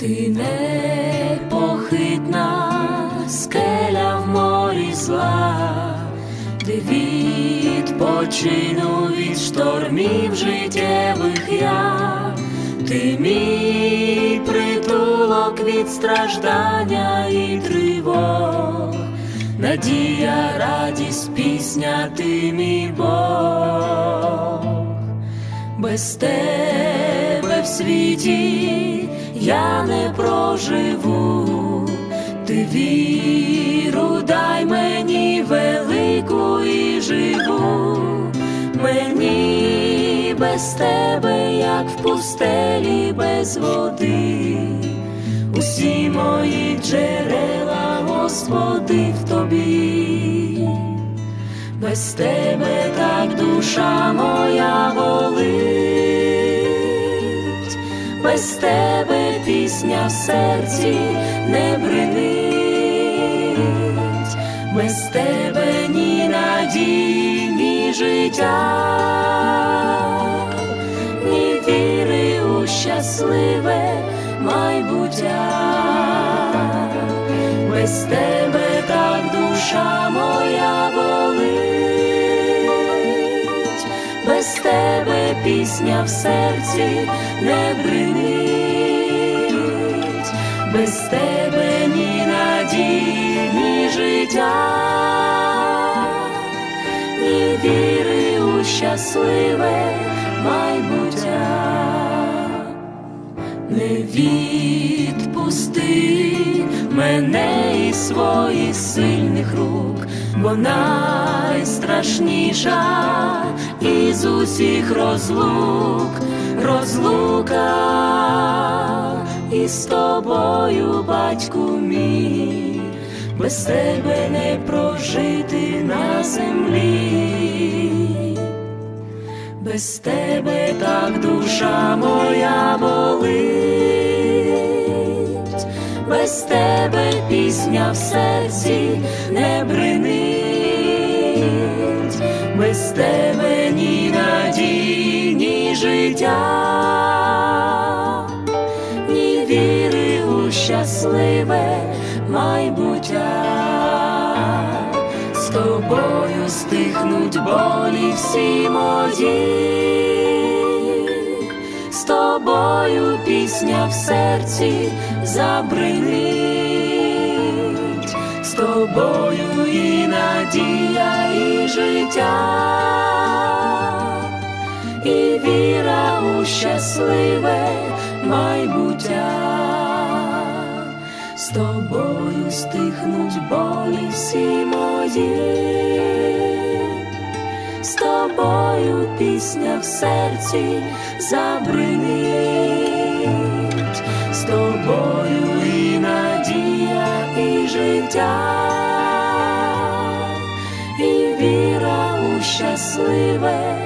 Ти непохитна скеля в морі зла, де відпочину від штормів життєвих я, ти мій притулок від страждання і тривог, надія, радість, пісня, ти мій Бог, без тебе в світі я не проживу, ти віру дай мені велику і живу, мені без тебе, як в пустелі без води, усі мої джерела, Господи, в тобі. Без тебе так душа моя болить, без тебе пісня в серці не бринить, без тебе ні надії, ні життя, ні віри у щасливе майбуття, без тебе так душа моя болить, без тебе пісня в серці не бринить, без тебе ні надії, ні життя, ні віри у щасливе майбуття. Не відпусти мене із своїх сильних рук, бо найстрашніша із усіх розлук, розлука із тобою, батьку мій, без тебе не прожити на землі. Без тебе так душа моя болить, без тебе пісня в серці не бринить, без тебе ні надії, ні життя, щасливе майбуття. З тобою стихнуть болі всі мої, з тобою пісня в серці забринить, з тобою і надія, і життя, і віра у щасливе майбуття з тобою стихнуть болі всі мої, з тобою пісня в серці забринить, з тобою і надія, і життя, і віра у щасливе.